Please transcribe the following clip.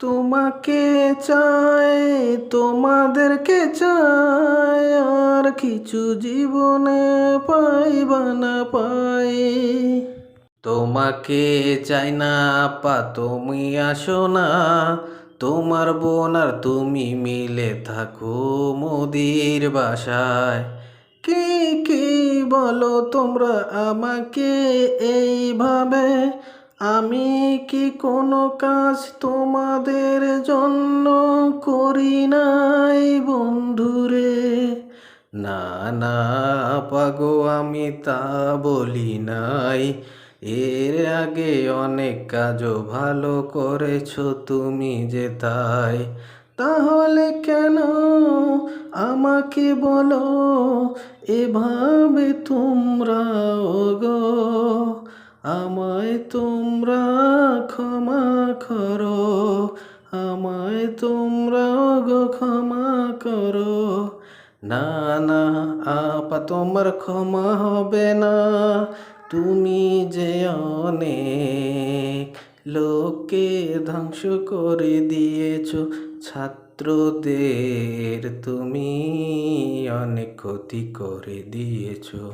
তোমাকে চাই, তোমাদেরকে চাই, আর কিছু জীবনে পাইবা না পাই। তোমাকে চাই না আপা তুমি আসো না, তোমার বোন আর তুমি মিলে থাকো মোদির বাসায়। কি কি বলো তোমরা আমাকে এইভাবে? আমি কি কোনো কাজ তোমাদের জন্য করি নাই, বন্ধুরে? না না, পাগো, আমি তা বলি নাই। এর আগে অনেক কাজও ভালো করেছ তুমি যে তাই। তাহলে কেন আমাকে বলো, এভাবে তোমরা গো? আমায় তোমরা ক্ষমা করো, আমায় তোমরা গো ক্ষমা করো। না না, আপা, তোমার ক্ষমা হবে না। তুমি যে অনেক লোককে ধ্বংস করে দিয়েছ, ছাত্রদের তুমি অনেক ক্ষতি করে দিয়েছ।